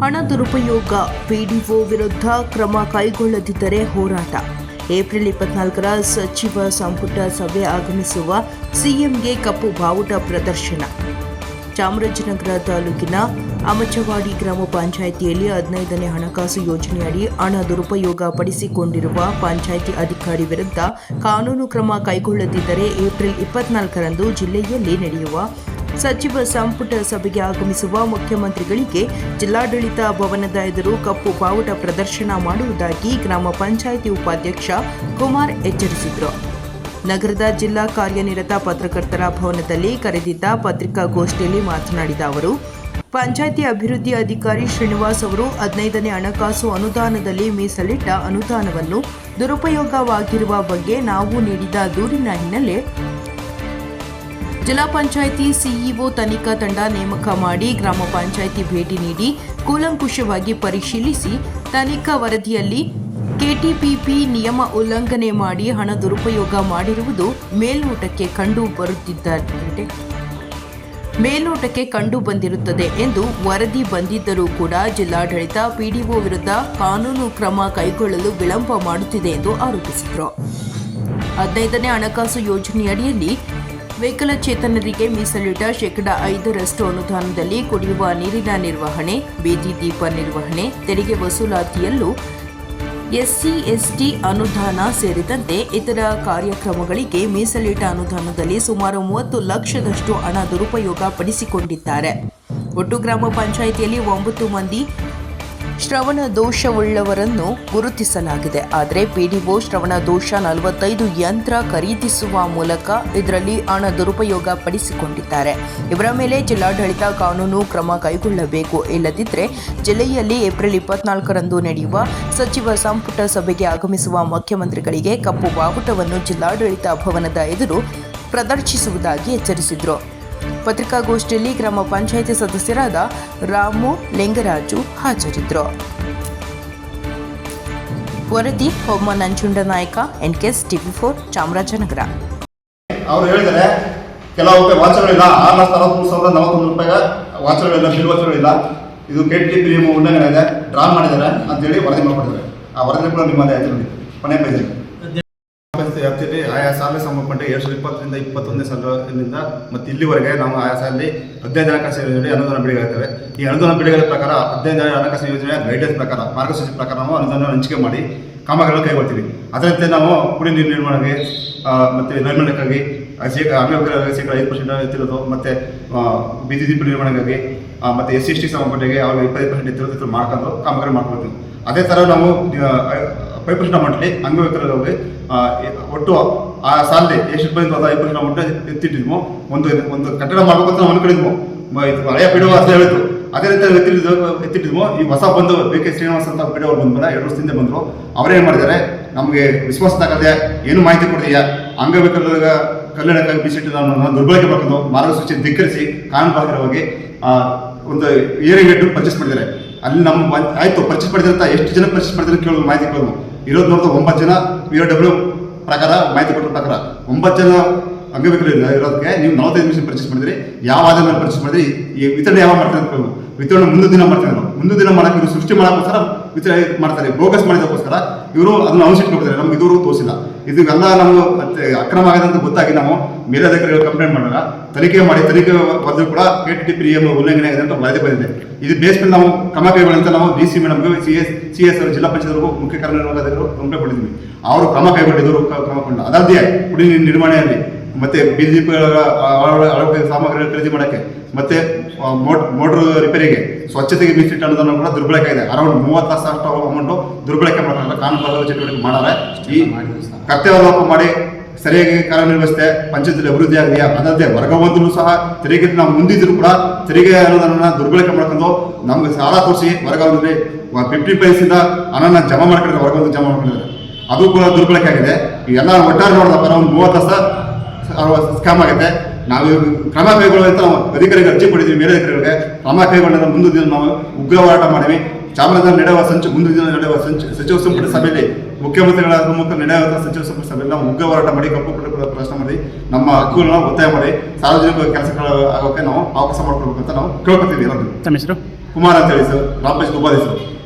ಹಣ ದುರುಪಯೋಗ ಪಿಡಿಒ ವಿರುದ್ಧ ಕ್ರಮ ಕೈಗೊಳ್ಳದಿದ್ದರೆ ಹೋರಾಟ. ಏಪ್ರಿಲ್ ಇಪ್ಪತ್ನಾಲ್ಕರ ಸಚಿವ ಸಂಪುಟ ಸಭೆ ಆಗಮಿಸುವ ಸಿಎಂಗೆ ಕಪ್ಪು ಬಾವುಟ ಪ್ರದರ್ಶನ. ಚಾಮರಾಜನಗರ ತಾಲೂಕಿನ ಅಮಚವಾಡಿ ಗ್ರಾಮ ಪಂಚಾಯಿತಿಯಲ್ಲಿ ಹದಿನೈದನೇ ಹಣಕಾಸು ಯೋಜನೆಯಡಿ ಹಣ ದುರುಪಯೋಗ ಪಡಿಸಿಕೊಂಡಿರುವ ಪಂಚಾಯಿತಿ ಅಧಿಕಾರಿ ವಿರುದ್ಧ ಕಾನೂನು ಕ್ರಮ ಕೈಗೊಳ್ಳದಿದ್ದರೆ ಏಪ್ರಿಲ್ ಇಪ್ಪತ್ನಾಲ್ಕರಂದು ಜಿಲ್ಲೆಯಲ್ಲಿ ನಡೆಯುವ ಸಚಿವ ಸಂಪುಟ ಸಭೆಗೆ ಆಗಮಿಸುವ ಮುಖ್ಯಮಂತ್ರಿಗಳಿಗೆ ಜಿಲ್ಲಾಡಳಿತ ಭವನದ ಎದುರು ಕಪ್ಪು ಬಾವುಟ ಪ್ರದರ್ಶನ ಮಾಡುವುದಾಗಿ ಗ್ರಾಮ ಪಂಚಾಯಿತಿ ಉಪಾಧ್ಯಕ್ಷ ಕುಮಾರ್ ಎಚ್ಚರಿಸಿದರು. ನಗರದ ಜಿಲ್ಲಾ ಕಾರ್ಯನಿರತ ಪತ್ರಕರ್ತರ ಭವನದಲ್ಲಿ ಕರೆದಿದ್ದ ಪತ್ರಿಕಾಗೋಷ್ಠಿಯಲ್ಲಿ ಮಾತನಾಡಿದ ಅವರು, ಪಂಚಾಯಿತಿ ಅಭಿವೃದ್ಧಿ ಅಧಿಕಾರಿ ಶ್ರೀನಿವಾಸ್ ಅವರು ಹದಿನೈದನೇ ಹಣಕಾಸು ಅನುದಾನದಲ್ಲಿ ಮೀಸಲಿಟ್ಟ ಅನುದಾನವನ್ನು ದುರುಪಯೋಗವಾಗಿರುವ ಬಗ್ಗೆ ನಾವು ನೀಡಿದ ದೂರಿನ ಹಿನ್ನೆಲೆ ಜಿಲ್ಲಾ ಪಂಚಾಯಿತಿ ಸಿಇಒ ತನಿಖಾ ತಂಡ ನೇಮಕ ಮಾಡಿ ಗ್ರಾಮ ಪಂಚಾಯಿತಿ ಭೇಟಿ ನೀಡಿ ಕೂಲಂಕುಷವಾಗಿ ಪರಿಶೀಲಿಸಿ ತನಿಖಾ ವರದಿಯಲ್ಲಿ ಕೆಟಿಪಿಪಿ ನಿಯಮ ಉಲ್ಲಂಘನೆ ಮಾಡಿ ಹಣ ದುರುಪಯೋಗ ಮಾಡಿರುವುದು ಮೇಲ್ನೋಟಕ್ಕೆ ಕಂಡು ಬರುತ್ತಿದ್ದರೆ ಮೇಲ್ನೋಟಕ್ಕೆ ಕಂಡು ಬಂದಿರುತ್ತದೆ ಎಂದು ವರದಿ ಬಂದಿದ್ದರೂ ಕೂಡ ಜಿಲ್ಲಾಡಳಿತ ಪಿಡಿಒ ವಿರುದ್ಧ ಕಾನೂನು ಕ್ರಮ ಕೈಗೊಳ್ಳಲು ವಿಳಂಬ ಮಾಡುತ್ತಿದೆ ಎಂದು ಆರೋಪಿಸಿದರು. ಹದಿನೈದನೇ ಹಣಕಾಸು ಯೋಜನೆಯಡಿಯಲ್ಲಿ ವಿಕಲಚೇತನರಿಗೆ ಮೀಸಲಿಟ್ಟ ಶೇಕಡ ಐದರಷ್ಟು ಅನುದಾನದಲ್ಲಿ ಕುಡಿಯುವ ನೀರಿನ ನಿರ್ವಹಣೆ, ಬೀದಿ ದೀಪ ನಿರ್ವಹಣೆ, ತೆರಿಗೆ ವಸೂಲಾತಿಯಲ್ಲೂ ಎಸ್ಸಿ ಎಸ್ಟಿ ಅನುದಾನ ಸೇರಿದಂತೆ ಇತರ ಕಾರ್ಯಕ್ರಮಗಳಿಗೆ ಮೀಸಲಿಟ್ಟ ಅನುದಾನದಲ್ಲಿ ಸುಮಾರು ಮೂವತ್ತು ಲಕ್ಷದಷ್ಟು ಹಣ ದುರುಪಯೋಗ ಪಡಿಸಿಕೊಂಡಿದ್ದಾರೆ ಒಟ್ಟು ಗ್ರಾಮ ಪಂಚಾಯಿತಿಯಲ್ಲಿ ಒಂಬತ್ತು ಮಂದಿ ಶ್ರವಣ ದೋಷವುಳ್ಳವರನ್ನು ಗುರುತಿಸಲಾಗಿದೆ. ಆದರೆ ಪಿಡಿಒ ಶ್ರವಣ ದೋಷ ನಲವತ್ತೈದು ಯಂತ್ರ ಖರೀದಿಸುವ ಮೂಲಕ ಇದರಲ್ಲಿ ಹಣ ದುರುಪಯೋಗ ಪಡಿಸಿಕೊಂಡಿದ್ದಾರೆ ಇವರ ಮೇಲೆ ಜಿಲ್ಲಾಡಳಿತ ಕಾನೂನು ಕ್ರಮ ಕೈಗೊಳ್ಳಬೇಕು. ಇಲ್ಲದಿದ್ದರೆ ಜಿಲ್ಲೆಯಲ್ಲಿ ಏಪ್ರಿಲ್ ಇಪ್ಪತ್ನಾಲ್ಕರಂದು ನಡೆಯುವ ಸಚಿವ ಸಂಪುಟ ಸಭೆಗೆ ಆಗಮಿಸುವ ಮುಖ್ಯಮಂತ್ರಿಗಳಿಗೆ ಕಪ್ಪು ಬಾವುಟವನ್ನು ಜಿಲ್ಲಾಡಳಿತ ಭವನದ ಎದುರು ಪ್ರದರ್ಶಿಸುವುದಾಗಿ ಎಚ್ಚರಿಸಿದರು. ಪತ್ರಿಕಾಗೋಷ್ಠಿಯಲ್ಲಿ ಗ್ರಾಮ ಪಂಚಾಯಿತಿ ಸದಸ್ಯರಾದ ರಾಮು ಲಿಂಗರಾಜು ಹಾಜರಿದ್ದರು. ವರದಿ, ಹೋಮ ನಂಜುಂಡ ನಾಯಕ, ಎನ್ಕೆಎಸ್ ಟಿವಿ ಫೋರ್, ಚಾಮರಾಜನಗರ. ಅವರು ಹೇಳಿದರೆ, ಕೆಲವು ವಾಚಗಳಿಲ್ಲ, ಆರು ಲಕ್ಷ ಅರವತ್ಮೂರು ಸಾವಿರದ ನಲವತ್ತೊಂದು ರೂಪಾಯಿಗೆ ವಾಚಗಳಿಲ್ಲ, ಬಿಲ್ ವಾಚಗಳಿಲ್ಲ. ಇದು ಕೆ ಟಿ ಪಿ ಉಲ್ಲಂಘನೆ ಇದೆ ಡ್ರಾ ಮಾಡಿದ್ದಾರೆ ಅಂತೇಳಿ ವರದಿ ಮಾಡಿಕೊಟ್ಟಿದ್ದಾರೆ. ಆ ವರದಿ ಕೂಡ ನಿಮ್ಮದೇ ಆಯ್ತು ನೋಡಿ ಕೊನೆ ಪೇಜ್ ವ್ಯಾಪ್ತಿಯಲ್ಲಿ ಆಯಾ ಸಾಲಿಗೆ ಸಂಬಂಧಪಟ್ಟ ಎರಡು ಸಾವಿರದ ಇಪ್ಪತ್ತರಿಂದ ಇಪ್ಪತ್ತೊಂದನೇ ಸಾಲಿನಿಂದ ಮತ್ತು ಇಲ್ಲಿವರೆಗೆ ನಾವು ಆಯಾ ಸಾಲಲ್ಲಿ ಹದಿನೈದು ಹಣಕಾಸು ಯೋಜನೆ ಅನುದಾನ ಬಿಡುಗಡೆ ಈ ಅನುದಾನ ಬಿಡುಗಡೆ ಪ್ರಕಾರ ಹದಿನೈದು ಹಣಕಾಸು ಯೋಜನೆಯ ಗೈಡ್ಲೈನ್ಸ್ ಪ್ರಕಾರ, ಮಾರ್ಗಸೂಚಿ ಪ್ರಕಾರ ನಾವು ಅನುದಾನ ಹಂಚಿಕೆ ಮಾಡಿ ಕಾಮಗಾರಿಗಳನ್ನು ಕೈಗೊಳ್ತೀವಿ. ಅದರಂತೆ ನಾವು ಕುಡಿ ನೀರು ನಿರ್ಮಾಣಕ್ಕೆ ಮತ್ತು ನೈರ್ಮಲ್ಯಕ್ಕಾಗಿ ಶೇಕ ಅಂಗವಿಕಲರಿಗೆ ಶೇಕಡ ಐದು ಪರ್ಸೆಂಟ್ ಎತ್ತಿರೋದು, ಮತ್ತೆ ಬೀದಿ ದೀಪ ನಿರ್ಮಾಣಕ್ಕಾಗಿ ಮತ್ತೆ ಎಸ್ ಸಿ ಎಸ್ ಟಿ ಸಂಬಂಧಪಟ್ಟಿಗೆ ಅವ್ರಿಗೆ ಇಪ್ಪತ್ತೈದು ಪರ್ಸೆಂಟ್ ಎತ್ತಿರೋದು ಮಾಡ್ಕೊಂಡು ಕಾಮಗಾರಿ ಮಾಡ್ಕೊಳ್ತೀವಿ. ಅದೇ ಥರ ನಾವು ಫೈವ್ ಪರ್ಸೆಂಟ್ ಅಮೌಂಟ್ಲಿ ಅಂಗವಿಕಲರಿಗೆ ಒಟ್ಟು ಆ ಸಾಲಲ್ಲಿ ಎಷ್ಟು ರೂಪಾಯಿ ಐದು ನಾವು ಮಟ್ಟ ಎತ್ತಿಟ್ಟಿದ್ವು ಒಂದು ಒಂದು ಕಟ್ಟಡ ಮಾಡ್ಬೇಕಂತ ಅಂತ ನಾವು ಅನ್ಕೊಂಡಿದ್ವು ಮ- ಇದು ಹಳೆಯ ಬಿಡುವ ಅಂತ ಹೇಳಿದ್ರು. ಅದೇ ರೀತಿ ಎತ್ತಿಟ್ಟಿದ್ವು ಎತ್ತಿಟ್ಟಿದ್ವು ಈ ಹೊಸ ಬಂದು ಬಿ ಕೆ ಶ್ರೀನಿವಾಸ್ ಅಂತ ಬಿಡೋರು ಬಂದ್ಮೇಲೆ ಎರಡು ವರ್ಷದಿಂದ ಬಂದರು. ಅವರೇನು ಮಾಡಿದ್ದಾರೆ? ನಮಗೆ ವಿಶ್ವಾಸ ತಗದೆ ಏನು ಮಾಹಿತಿ ಕೊಡ್ತೀಯಾ? ಅಂಗವಿಕಲರ ಕಲ್ಯಾಣಕ್ಕಾಗಿ ನಾನು ನಾವು ದುರ್ಬಳಕೆ ಮಾಡ್ಕೊಂಡು ಮಾರ್ಗಸೂಚಿ ಧಿಕ್ಕರಿಸಿ ಕಾನೂನು ಬಾಹಿರವಾಗಿ ಒಂದು ಏರಿಯೇಟು ಪರ್ಚೇಸ್ ಮಾಡಿದ್ದಾರೆ. ಅಲ್ಲಿ ನಮ್ಮ, ಆಯಿತು ಪರ್ಚೇಸ್ ಮಾಡಿದಂತ ಎಷ್ಟು ಜನ ಪರ್ಚೇಸ್ ಮಾಡಿದ್ರೆ ಕೇಳೋದು ಮಾಹಿತಿ ಕೇಳೋದು. ಇರೋದು ನೋಡಿದ್ರೆ ಒಂಬತ್ತು ಜನ ಪಿ ಡಬ್ಲ್ಯೂ ಪ್ರಕಾರ, ಮಾಹಿತಿ ಕೊಟ್ಟ ಪ್ರಕಾರ ಒಂಬತ್ತು ಜನ ಅಂಗವಿಕಲ ಇರೋದಕ್ಕೆ ನೀವು ನಲವತ್ತೈದು ನಿಮಿಷ ಪರ್ಚೇಸ್ ಮಾಡಿದ್ರಿ. ಯಾವ ಆಧಾರ ಮೇಲೆ ಪರ್ಚೇಸ್ ಮಾಡಿದ್ರಿ? ಈ ವಿತರಣೆ ಯಾವಾಗ ಮಾಡ್ತಾರೆ ಅಂತ ವಿತರಣೆ ಮುಂದಿನ ದಿನ ಮಾಡ್ತಾರೆ ಮುಂದಿನ ದಿನ ಮಾಡೋಕೆ ಇವರು ಸೃಷ್ಟಿ ಮಾಡೋಕ್ಕೋಸ್ಕರ ವಿತರಣೆ ಮಾಡ್ತಾರೆ ಬೋಗಸ್ ಮಾಡಿದಕ್ಕೋಸ್ಕರ ಇವರು ಅದನ್ನು ಅವಶ್ಯಕ ನಮ್ಗೆ ಇದುವರೆಗೂ ತೋರಿಸಿಲ್ಲ. ಇದೆಲ್ಲ ಮತ್ತೆ ಅಕ್ರಮ ಆಗದಂತ ಗೊತ್ತಾಗಿ ನಾವು ಮೇಲಧಿಕಾರಿಗಳು ಕಂಪ್ಲೇಂಟ್ ಮಾಡಿದಾಗ ತನಿಖೆ ಮಾಡಿ ತನಿಖೆ ವರದಿ ಕೂಡ ಕೆ ಟಿ ಪಿ ಎಂ ಉಲ್ಲಂಘನೆ ಆಗಿದೆ ಅಂತ ವರದಿ ಬಂದಿದೆ. ಇದು ಬೇಸ್ ಮೇಲೆ ನಾವು ಕ್ರಮ ಕೈಗೊಳ್ಳಂತ ನಾವು ಡಿ ಸಿ ಮೇಡಮ್ಗೆ ಸಿ ಎಸ್ ಸಿ ಎಸ್ ಜಿಲ್ಲಾ ಪಂಚಾಯತ್ವರೆಗೂ ಮುಖ್ಯ ಕಾರ್ಯನಿರ್ವಾಹಕರು ಕಂಪ್ಲೇಂಟ್ ಕೊಟ್ಟಿದ್ವಿ. ಅವರು ಕ್ರಮ ಕೈಗೊಂಡಿದ್ದರು ಕ್ರಮ ಕೊಂಡು ಅದಲ್ಲದೆ ಕುಡಿ ನೀರು ನಿರ್ವಹಣೆಯಲ್ಲಿ ಮತ್ತೆ ಬಿಜಿಪಿಗಳ ಅಳವಡಿಕೆ ಸಾಮಗ್ರಿಗಳ ಖರೀದಿ ಮಾಡೋಕ್ಕೆ ಮತ್ತೆ ಮೋಟ್ ಮೋಟ್ರ್ ರಿಪೇರಿಗೆ ಸ್ವಚ್ಛತೆಗೆ ಮೀಸಲಿಟ್ಟ ಅನುದಾನ ಕೂಡ ದುರ್ಬಳಕೆ ಇದೆ ಅರೌಂಡ್ ಮೂವತ್ತು ಸಾವಿರ ಅಷ್ಟು ಅಮೌಂಟು ದುರ್ಬಳಕೆ ಮಾಡ್ತಾರೆ. ಕಾನೂನು ಚಟುವಟಿಕೆ ಮಾಡಲ್ಲ. ಈ ಕರ್ತವ್ಯ ಮಾಡಿ ಸರಿಯಾಗಿ ಕಾರ್ಯನಿರ್ವಹಿಸಿದೆ ಪಂಚಾಯತ್ ಅಭಿವೃದ್ಧಿ ಆಗಿದೆಯಾ ಅದಲ್ಲದೆ ವರ್ಗವಂತರು ಸಹ ತೆರಿಗೆ ನಾವು ಮುಂದಿದ್ರು ಕೂಡ ತೆರಿಗೆ ಅನುದಾನ ದುರ್ಬಳಕೆ ಮಾಡ್ಕೊಂಡು ನಮ್ಗೆ ಸಾಲ ತೋರಿಸಿ ವರ್ಗವಂತರಿಗೆ ಫಿಫ್ಟಿ ಪೈಸಿಂದ ಹಣನ ಜಮಾ ಮಾಡ್ಕೊಂಡಿದ್ದಾರೆ ವರ್ಗವಂತ ಜಮಾ ಮಾಡ್ಕೊಂಡಿದ್ದಾರೆ. ಅದು ಕೂಡ ದುರ್ಬಳಕೆ ಆಗಿದೆ. ಎಲ್ಲ ಒಟ್ಟಾರೆ ನೋಡಿದಪ್ಪ, ನಾವು ಮೂವತ್ತು ಲಕ್ಷ ಸ್ಕ್ಯಾಮ್ ಆಗಿದೆ ನಾವು ಕ್ರಮ ಕೈಗೊಳ್ಳುವಂತ ನಾವು ಅಧಿಕಾರಿಗೆ ಅರ್ಜಿ ಕೊಟ್ಟಿದ್ದೀವಿ ಮೇಲೆ ಅಧಿಕಾರಿಗಳಿಗೆ ಕ್ರಮ ಕೈಗೊಂಡ ಮುಂದಿನ ದಿನ ನಾವು ಉಗ್ರ ಹೋರಾಟ ಮಾಡಿವಿ. ಚಾಮರಾಜನಗರ ನಡೆಯುವ ಸಂಚು ಮುಂದಿನ ದಿನ ನಡೆಯುವ ಸಂಚು ಸಚಿವ ಸಂಪುಟ ಸಭೆಯಲ್ಲಿ ಮುಖ್ಯಮಂತ್ರಿಗಳ ಮುಖ ನಡೆಯುವ ಸಚಿವ ಸಂಪುಟ ಸಭೆಯಲ್ಲಿ ನಾವು ಉಗ್ರ ಹೋರಾಟ ಮಾಡಿ ಕಪ್ಪು ಪ್ರಶ್ನೆ ಮಾಡಿ ನಮ್ಮ ಹಕ್ಕುಗಳನ್ನ ಒತ್ತಾಯ ಮಾಡಿ ಸಾರ್ವಜನಿಕ ಕೆಲಸಗಳ ಆಗೋಕೆ ನಾವು ಅವಕಾಶ ಮಾಡ್ಕೊಳ್ಬೇಕು ಅಂತ ನಾವು ಕೇಳ್ಕೊತೀವಿ ಕುಮಾರ್ ಅಂತ ಹೇಳಿ ಸರ್ ರಾಮಕೃಷ್ಣ ಉಪಾಧ್ಯಕ್ಷರು